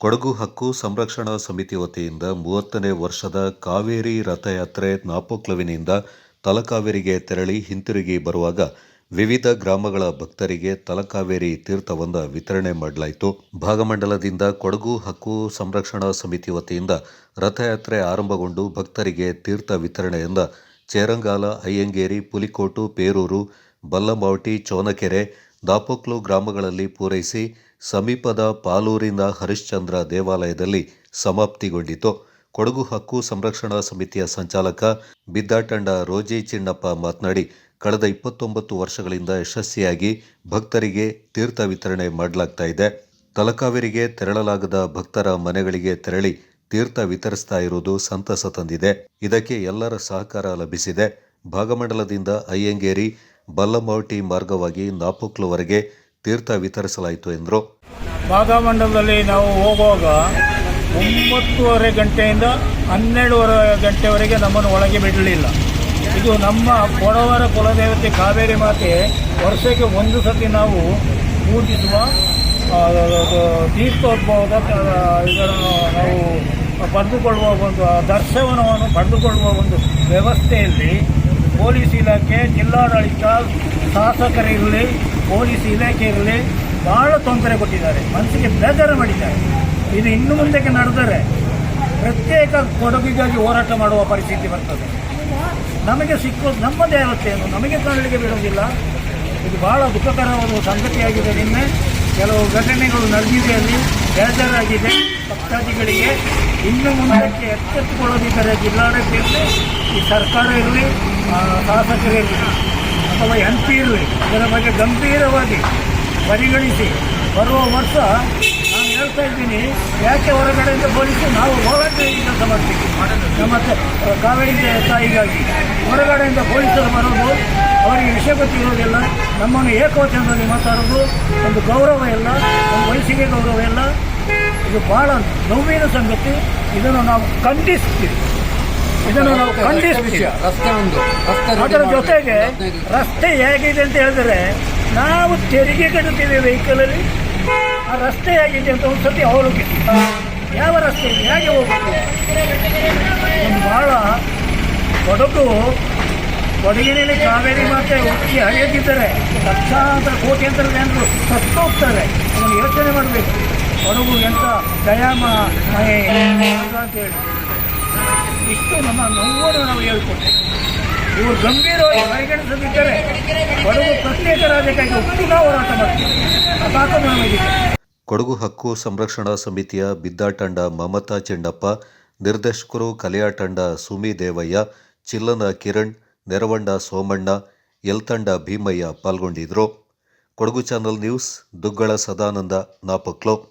ಕೊಡಗು ಹಕ್ಕು ಸಂರಕ್ಷಣಾ ಸಮಿತಿ ವತಿಯಿಂದ ಮೂವತ್ತನೇ ವರ್ಷದ ಕಾವೇರಿ ರಥಯಾತ್ರೆ ನಾಪೋಕ್ಲವಿನಿಂದ ತಲಕಾವೇರಿಗೆ ತೆರಳಿ ಹಿಂತಿರುಗಿ ಬರುವಾಗ ವಿವಿಧ ಗ್ರಾಮಗಳ ಭಕ್ತರಿಗೆ ತಲಕಾವೇರಿ ತೀರ್ಥವೊಂದ ವಿತರಣೆ ಮಾಡಲಾಯಿತು. ಭಾಗಮಂಡಲದಿಂದ ಕೊಡಗು ಹಕ್ಕು ಸಂರಕ್ಷಣಾ ಸಮಿತಿ ವತಿಯಿಂದ ರಥಯಾತ್ರೆ ಆರಂಭಗೊಂಡು ಭಕ್ತರಿಗೆ ತೀರ್ಥ ವಿತರಣೆಯಿಂದ ಚೇರಂಗಾಲ, ಅಯ್ಯಂಗೇರಿ, ಪುಲಿಕೋಟು, ಪೇರೂರು, ಬಲ್ಲಂಬಾವಟಿ, ಚೋನಕೆರೆ ದಾಪೋಕ್ಲು ಗ್ರಾಮಗಳಲ್ಲಿ ಪೂರೈಸಿ ಸಮೀಪದ ಪಾಲೂರಿನ ಹರಿಶ್ಚಂದ್ರ ದೇವಾಲಯದಲ್ಲಿ ಸಮಾಪ್ತಿಗೊಂಡಿತು. ಕೊಡಗು ಹಕ್ಕು ಸಂರಕ್ಷಣಾ ಸಮಿತಿಯ ಸಂಚಾಲಕ ಬಿದ್ದಾಟಂಡ ರೋಜಿ ಚಿನ್ನಪ್ಪ ಮಾತನಾಡಿ, ಕಳೆದ ಇಪ್ಪತ್ತೊಂಬತ್ತು ವರ್ಷಗಳಿಂದ ಯಶಸ್ವಿಯಾಗಿ ಭಕ್ತರಿಗೆ ತೀರ್ಥ ವಿತರಣೆ ಮಾಡಲಾಗ್ತಾ ಇದೆ. ತಲಕಾವೇರಿಗೆ ತೆರಳಲಾಗದ ಭಕ್ತರ ಮನೆಗಳಿಗೆ ತೆರಳಿ ತೀರ್ಥ ವಿತರಿಸ್ತಾ ಇರುವುದು ಸಂತಸ ತಂದಿದೆ. ಇದಕ್ಕೆ ಎಲ್ಲರ ಸಹಕಾರ ಲಭಿಸಿದೆ. ಭಾಗಮಂಡಲದಿಂದ ಅಯ್ಯಂಗೇರಿ ಬಲ್ಲಮೌಟಿ ಮಾರ್ಗವಾಗಿ ನಾಪೋಕ್ಲವರೆಗೆ ತೀರ್ಥ ವಿತರಿಸಲಾಯಿತು ಎಂದರು. ಭಾಗಮಂಡಲದಲ್ಲಿ ನಾವು ಹೋಗುವಾಗ ಒಂಬತ್ತುವರೆ ಗಂಟೆಯಿಂದ ಹನ್ನೆರಡುವರೆ ಗಂಟೆವರೆಗೆ ನಮ್ಮನ್ನು ಒಳಗೆ ಬಿಡಲಿಲ್ಲ. ಇದು ನಮ್ಮ ಕೊಡವರ ಕುಲದೇವತೆ ಕಾವೇರಿ ಮಾತೆ ವರ್ಷಕ್ಕೆ ಒಂದು ಸತಿ ನಾವು ಪೂಜಿಸುವ ತೀರ್ಥೋದ್ಭವದ ಇದನ್ನು ನಾವು ಪಡೆದುಕೊಳ್ಳುವ ಒಂದು ದರ್ಶನವನ್ನು ಪಡೆದುಕೊಳ್ಳುವ ಒಂದು ವ್ಯವಸ್ಥೆಯಲ್ಲಿ ಪೊಲೀಸ್ ಇಲಾಖೆ ಜಿಲ್ಲಾಡಳಿತ, ಶಾಸಕರಿರಲಿ, ಪೊಲೀಸ್ ಇಲಾಖೆ ಇರಲಿ ಬಹಳ ತೊಂದರೆ ಕೊಟ್ಟಿದ್ದಾರೆ. ಮನಸ್ಸಿಗೆ ಬೇಜಾರು ಮಾಡಿದ್ದಾರೆ. ಇದು ಇನ್ನು ಮುಂದಕ್ಕೆ ನಡೆದರೆ ಪ್ರತ್ಯೇಕ ಕೊಡಗಿಗಾಗಿ ಹೋರಾಟ ಮಾಡುವ ಪರಿಸ್ಥಿತಿ ಬರ್ತದೆ. ನಮಗೆ ಸಿಕ್ಕೋದು ನಮ್ಮ ದೇವತೆಯನ್ನು ನಮಗೆ ಕಾಣಲಿಕ್ಕೆ ಬಿಡೋದಿಲ್ಲ ಇದು ಬಹಳ ದುಃಖಕರವಾದ ಸಂಗತಿಯಾಗಿದೆ. ನಿನ್ನೆ ಕೆಲವು ಘಟನೆಗಳು ನಡೆದಿದೆ ಅಲ್ಲಿ. ಬೇಜಾರಾಗಿದೆ. ಭಕ್ತಾದಿಗಳಿಗೆ ಇನ್ನು ಮುಂದಕ್ಕೆ ಎಚ್ಚೆತ್ತುಕೊಳ್ಳದಿದ್ದರೆ ಜಿಲ್ಲಾಡಳಿತ ಇರಲಿ ಈ ಸರ್ಕಾರ ಇರಲಿ ಶಾಸಕರಿರಲಿ ಅಥವಾ ಎಂ ಪಿ ಇರಲಿ, ಇದರ ಬಗ್ಗೆ ಗಂಭೀರವಾಗಿ ಪರಿಗಣಿಸಿ ಬರುವ ವರ್ಷ ನಾನು ಹೇಳ್ತಾ ಇದ್ದೀನಿ, ಯಾಕೆ ಹೊರಗಡೆಯಿಂದ ಹೋಲಿಸಿ ನಾವು ಹೋರಾಟವಾಗಿ ಕೆಲಸ ಮಾಡ್ತೀವಿ. ನಮ್ಮ ತ- ಕಾವೇರಿ ತಾಯಿಗಾಗಿ ಹೊರಗಡೆಯಿಂದ ಪೊಲೀಸರು ಬರೋದು, ಅವರಿಗೆ ವಿಷಯ ಗೊತ್ತಿರೋದಿಲ್ಲ. ನಮ್ಮನ್ನು ಏಕವಚನದಲ್ಲಿ ಮಾತಾಡೋದು ಒಂದು ಗೌರವ ಇಲ್ಲ ಒಂದು ವಯಸ್ಸಿಗೆ ಗೌರವ ಇಲ್ಲ. ಇದು ಬಹಳ ನೋವಿನ ಸಂಗತಿ. ಇದನ್ನು ನಾವು ಖಂಡಿಸ್ತೀವಿ. ಇದನ್ನು ನಾವು ಖಂಡಿಸ್ತೀವಿ. ರಸ್ತೆ ಒಂದು. ಅದರ ಜೊತೆಗೆ ರಸ್ತೆ ಹೇಗಿದೆ ಅಂತ ಹೇಳಿದ್ರೆ ನಾವು ತೆರಿಗೆ ಕಟ್ಟುತ್ತೇವೆ ವೆಹಿಕಲಲ್ಲಿ ಆ ರಸ್ತೆ ಹೇಗಿದೆ ಅಂತ ಒಂದು ಸತಿ ಅವಲೋಕಿಸಿ. ಯಾವ ರಸ್ತೆ ಹೇಗೆ ಹೋಗಬೇಕು ಒಂದು ಬಹಳ ಕೊಡಗು ಕೊಡಗಿನಲ್ಲಿ ಕಾವೇರಿ ಮಾತೆ ಉಕ್ಕಿ ಹರಿಯದಿದ್ದರೆ ಲಕ್ಷಾಂತರ ಕೋಟ್ಯಾಂತರ ಜನರು ಸತ್ತು ಹೋಗ್ತಾರೆ ಅದನ್ನು ಯೋಚನೆ ಮಾಡಬೇಕು. ಕೊಡಗು ಎಂಥ ದಯಾಮ ಮಹೆ ಅಂತ ಹೇಳಿ. ಇಷ್ಟು ನಮ್ಮ ನೋವನ್ನು ನಾವು ಹೇಳ್ಕೊಟ್ಟೆ ಇವರು ಗಂಭೀರವಾಗಿ ಪರಿಗಣಿಸದಿದ್ದರೆ ಕೊಡಗು ಪ್ರತ್ಯೇಕ ರಾಜ್ಯಕ್ಕಾಗಿ ಒಪ್ಪಿನ ಹೋರಾಟ ಮಾಡ್ತೀವಿ. ತಾಕತ್ತು ನಮಗಿದೆ ಕೊಡಗು ಹಕ್ಕು ಸಂರಕ್ಷಣಾ ಸಮಿತಿಯ ಬಿದ್ದಾಟಂಡ ಮಮತಾ ಚೆಂಡಪ್ಪ ನಿರ್ದೇಶಕರು Kaliyatanda Sumi Devaiah, ಚಿಲ್ಲನ Kiran Neravanda Somanna Eltanda Bhimaiah ಪಾಲ್ಗೊಂಡಿದ್ರು. Kodagu channel news Duggala Sadananda Napoklu.